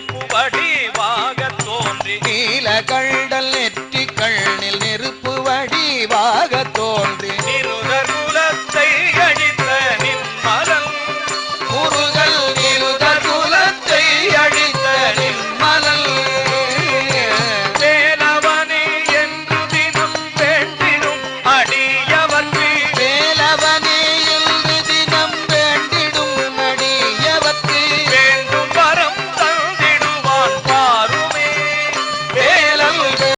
நெருப்பு வடிவாக தோன்றி நீல கண்டல் நெற்றிக்கண்ணில் நெருப்பு வடிவாக தோன்றி